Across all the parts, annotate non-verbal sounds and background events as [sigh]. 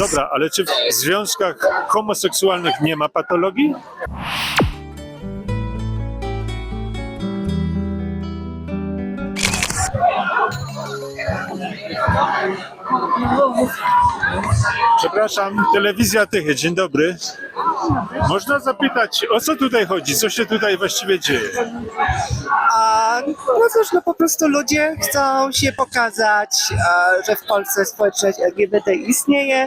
Dobra, ale czy w związkach homoseksualnych nie ma patologii? Przepraszam, telewizja Tychy, dzień dobry. Można zapytać, o co tutaj chodzi? Co się tutaj właściwie dzieje? A, no cóż, no po prostu ludzie chcą się pokazać, a, że w Polsce społeczność LGBT istnieje.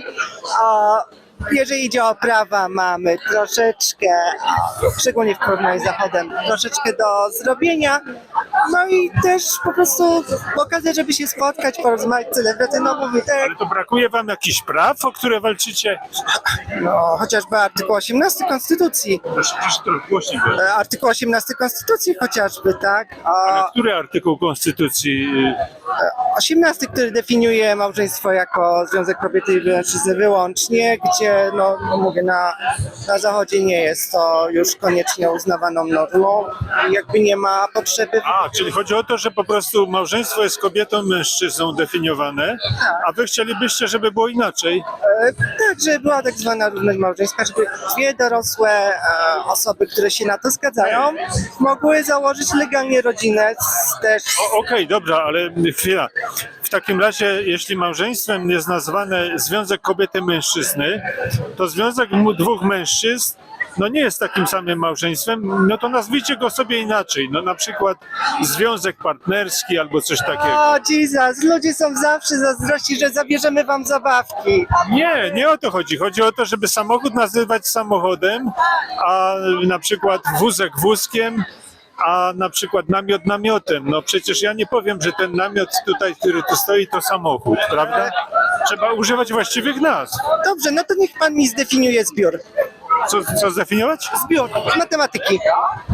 A, jeżeli idzie o prawa, mamy troszeczkę, szczególnie w porównaniu z Zachodem, troszeczkę do zrobienia. No i też po prostu okazja, żeby się spotkać, porozmawiać, celebraty, no mówię, tak Ale to brakuje wam jakichś praw, o które walczycie? no, chociażby artykuł 18 Konstytucji. Proszę, proszę trochę głośniej. E, Artykuł 18 Konstytucji chociażby, tak? A, Który artykuł Konstytucji? y, 18, który definiuje małżeństwo jako związek kobiety i mężczyzny wyłącznie, gdzie no, no mówię, na, na zachodzie nie jest to już koniecznie uznawaną normą i jakby nie ma potrzeby. A, czyli chodzi o to, że po prostu małżeństwo jest kobietą, mężczyzną definiowane, a wy chcielibyście, żeby było inaczej. Tak, żeby była tak zwana równość małżeńska, żeby dwie dorosłe e, osoby, które się na to zgadzają, mogły założyć legalnie rodzinę też Okej, dobra, ale chwila. W takim razie, jeśli małżeństwem jest nazwane związek kobiety mężczyzny, to związek dwóch mężczyzn no nie jest takim samym małżeństwem, no to nazwijcie go sobie inaczej. No na przykład związek partnerski albo coś takiego. O Jesus, ludzie są zawsze zazdrości, że zabierzemy wam zabawki. Nie, nie o to chodzi. Chodzi o to, żeby samochód nazywać samochodem, a na przykład wózek wózkiem, a na przykład namiot namiotem. No przecież ja nie powiem, że ten namiot tutaj, który tu stoi, to samochód, prawda? Trzeba używać właściwych nazw. Dobrze, no to niech pan mi zdefiniuje zbiór. Co, co zdefiniować? Zbiór z matematyki.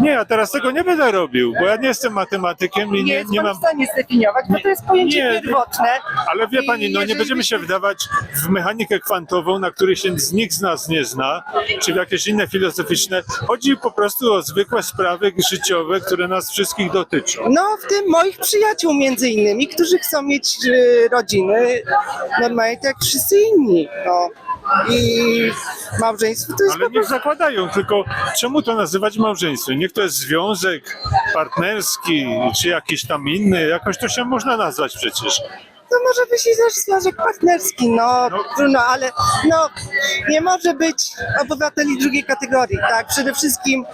Nie, ja teraz tego nie będę robił, bo ja nie jestem matematykiem i Nie nie, jest nie pan mam... w stanie zdefiniować, bo to jest pojęcie Nie, pierwotne. Ale wie pani, no nie Jeżeli będziemy się wdawać w mechanikę kwantową, na której się nikt z nas nie zna, czy w jakieś inne filozoficzne. Chodzi po prostu o zwykłe sprawy życiowe, które nas wszystkich dotyczą. No, w tym moich przyjaciół między innymi, którzy chcą mieć e, rodziny normalnie tak jak wszyscy inni. No. I małżeństwo to jest Ale niech zakładają, tylko czemu to nazywać małżeństwem? Niech to jest związek partnerski, czy jakiś tam inny, jakoś to się można nazwać przecież. To może być i też związek partnerski, no, No. ale no, nie może być obywateli drugiej kategorii, tak? Przede wszystkim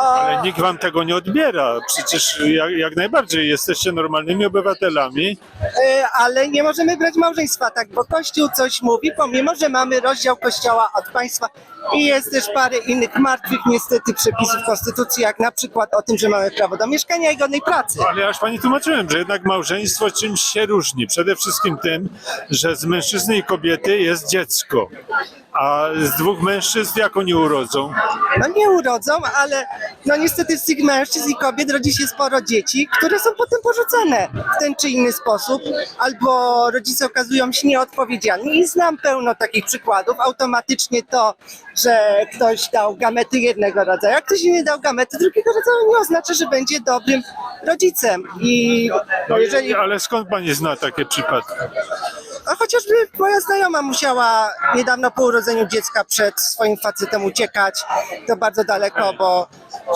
Ale nikt wam tego nie odbiera. Przecież jak, jak najbardziej jesteście normalnymi obywatelami. E, ale nie możemy brać małżeństwa, tak, bo Kościół coś mówi, pomimo, że mamy rozdział Kościoła od państwa i jest też parę innych martwych niestety przepisów Konstytucji, jak na przykład o tym, że mamy prawo do mieszkania i godnej pracy. Ale ja już pani tłumaczyłem, że jednak małżeństwo czymś się różni. Przede wszystkim tym, że z mężczyzny i kobiety jest dziecko. A z dwóch mężczyzn jak oni urodzą? No nie urodzą, ale no niestety z tych mężczyzn i kobiet rodzi się sporo dzieci, które są potem porzucane w ten czy inny sposób, albo rodzice okazują się nieodpowiedzialni i znam pełno takich przykładów. Automatycznie to, że ktoś dał gamety jednego rodzaju, a ktoś nie dał gamety drugiego rodzaju nie oznacza, że będzie dobrym rodzicem. I No, jeżeli, Ale skąd pani zna takie przypadki? Chociażby moja znajoma musiała niedawno po urodzeniu dziecka przed swoim facetem uciekać, to bardzo daleko, bo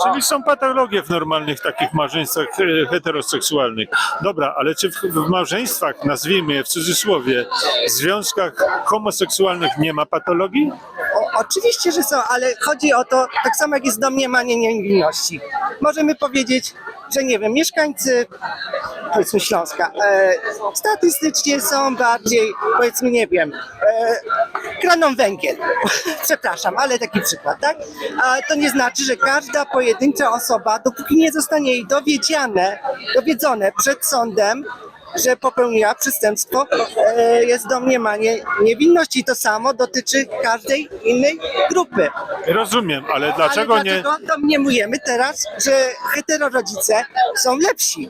Czyli są patologie w normalnych takich małżeństwach e, heteroseksualnych. Dobra, ale czy w, w małżeństwach, nazwijmy je w cudzysłowie, związkach homoseksualnych nie ma patologii? O, oczywiście, że są, ale chodzi o to, tak samo jak jest domniemanie niewinności. Możemy powiedzieć, że nie wiem, mieszkańcy powiedzmy Śląska e, statystycznie są bardziej, powiedzmy, nie wiem, e, kraną węgiel. [laughs] Przepraszam, ale taki przykład, tak? A to nie znaczy, że każda pojedyncza osoba, dopóki nie zostanie jej dowiedziane, dowiedzone przed sądem, że popełniła przestępstwo, e, jest domniemanie niewinności. I to samo dotyczy każdej innej grupy. Rozumiem, ale dlaczego Ale nie... dlaczego domniemujemy teraz, że heterorodzice są lepsi?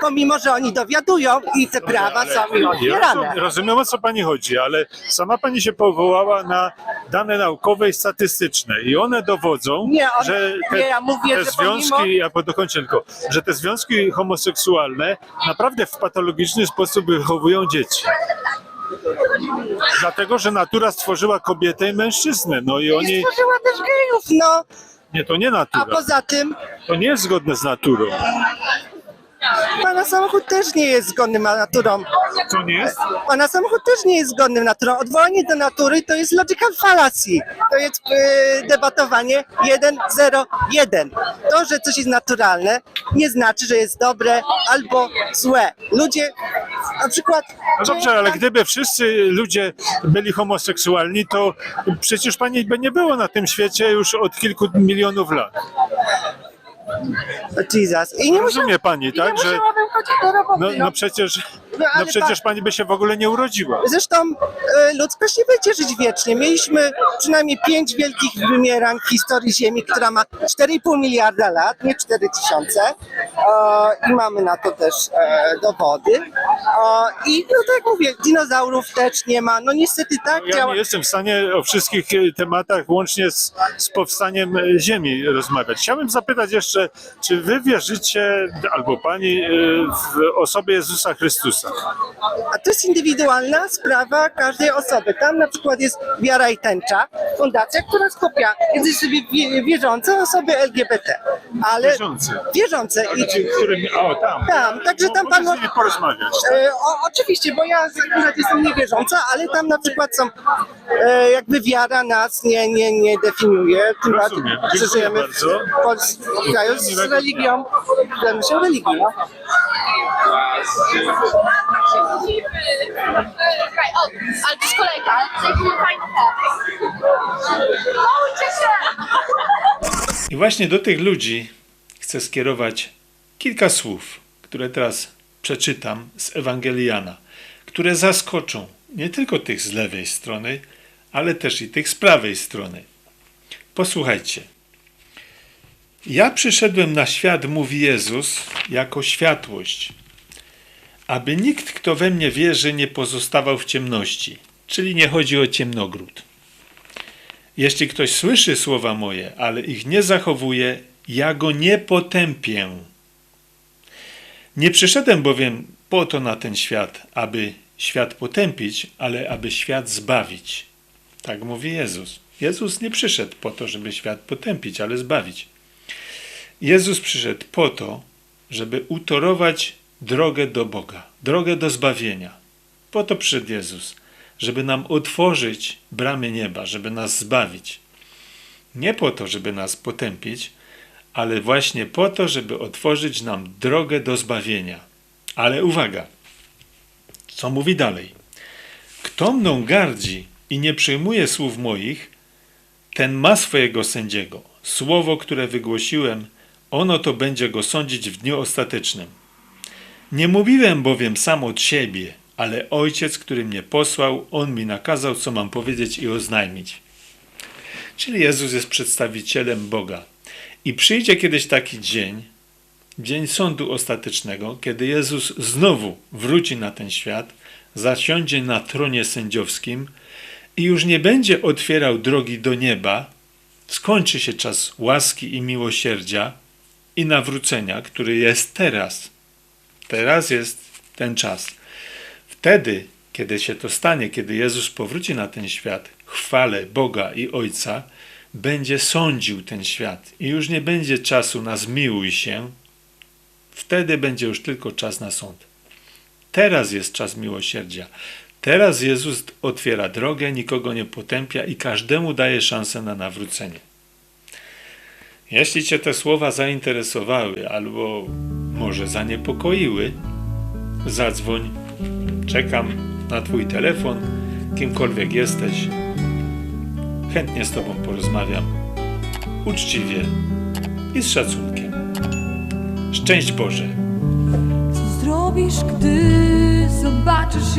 Pomimo, że oni dowiadują i te prawa Ale są im ja odbierane. rozumiem, o co pani chodzi, ale sama pani się powołała na dane naukowe i statystyczne i one dowodzą, Nie, one- że te, nie, ja mówię, te że związki, pomimo- ja po- dokończę tylko, że te związki homoseksualne naprawdę w patologiczny sposób wychowują dzieci. Dlatego, że natura stworzyła kobietę i mężczyznę. No i I oni. stworzyła też gejów, no. Nie, to nie A natura. poza tym To nie jest zgodne z naturą. Pana samochód też nie jest zgodny z naturą. Co nie jest? Pana samochód też nie jest zgodny z naturą. Odwołanie do natury to jest logical fallacy. To jest e, debatowanie 1-0-1. To, że coś jest naturalne, nie znaczy, że jest dobre albo złe. Ludzie, na przykład... No dobrze, ale gdyby wszyscy ludzie byli homoseksualni, to przecież pani by nie było na tym świecie już od kilku milionów lat. Jesus. I nie musiał, Rozumie pani, i tak, nie że chodzić do roboty. no, no. no przecież, No, no przecież pani by się w ogóle nie urodziła. Zresztą e, ludzkość nie będzie żyć wiecznie. Mieliśmy przynajmniej pięć wielkich wymierań w historii Ziemi, która ma 4,5 miliarda lat, nie 4 tysiące. E, I mamy na to też e, dowody. E, I no tak jak mówię, dinozaurów też nie ma. No niestety tak Ja działa. nie jestem w stanie o wszystkich e, tematach łącznie z, z powstaniem e, Ziemi rozmawiać. Chciałbym zapytać jeszcze, czy wy wierzycie, albo pani, e, w osobie Jezusa Chrystusa? A to jest indywidualna sprawa każdej osoby. Tam na przykład jest Wiara i Tęcza, fundacja, która skupia między wierzące osoby LGBT. Ale Wierzący. wierzące. I, którym, o, tam. Tam, także tam pan- porozmawiać. E, o, oczywiście, bo ja akurat jestem niewierząca, ale tam na przykład są, e, jakby wiara nas nie, nie, nie definiuje. Tym bardziej, Rozumiem. że Dziękuję żyjemy bardzo. w Polsce, w kraju z religią, zajmujemy się religią. No. Czekaj, o, ale to jest kolejka. Się! I właśnie do tych ludzi chcę skierować kilka słów, które teraz przeczytam z Ewangeliana, które zaskoczą nie tylko tych z lewej strony, ale też i tych z prawej strony. Posłuchajcie. Ja przyszedłem na świat, mówi Jezus, jako światłość, aby nikt, kto we mnie wierzy, nie pozostawał w ciemności, czyli nie chodzi o ciemnogród. Jeśli ktoś słyszy słowa moje, ale ich nie zachowuje, ja go nie potępię. Nie przyszedłem bowiem po to na ten świat, aby świat potępić, ale aby świat zbawić. Tak mówi Jezus. Jezus nie przyszedł po to, żeby świat potępić, ale zbawić. Jezus przyszedł po to, żeby utorować drogę do Boga, drogę do zbawienia. Po to przyszedł Jezus, żeby nam otworzyć bramy nieba, żeby nas zbawić. Nie po to, żeby nas potępić, ale właśnie po to, żeby otworzyć nam drogę do zbawienia. Ale uwaga, co mówi dalej? Kto mną gardzi i nie przyjmuje słów moich, ten ma swojego sędziego. Słowo, które wygłosiłem, ono to będzie go sądzić w dniu ostatecznym. Nie mówiłem bowiem sam od siebie, ale Ojciec, który mnie posłał, On mi nakazał, co mam powiedzieć i oznajmić. Czyli Jezus jest przedstawicielem Boga. I przyjdzie kiedyś taki dzień, dzień sądu ostatecznego, kiedy Jezus znowu wróci na ten świat, zasiądzie na tronie sędziowskim i już nie będzie otwierał drogi do nieba, skończy się czas łaski i miłosierdzia i nawrócenia, który jest teraz. Teraz jest ten czas. Wtedy, kiedy się to stanie, kiedy Jezus powróci na ten świat, chwale Boga i Ojca, będzie sądził ten świat i już nie będzie czasu na zmiłuj się, wtedy będzie już tylko czas na sąd. Teraz jest czas miłosierdzia. Teraz Jezus otwiera drogę, nikogo nie potępia i każdemu daje szansę na nawrócenie. Jeśli Cię te słowa zainteresowały albo może zaniepokoiły, zadzwoń. Czekam na Twój telefon, kimkolwiek jesteś. Chętnie z Tobą porozmawiam. Uczciwie i z szacunkiem. Szczęść Boże! Co zrobisz, gdy zobaczysz?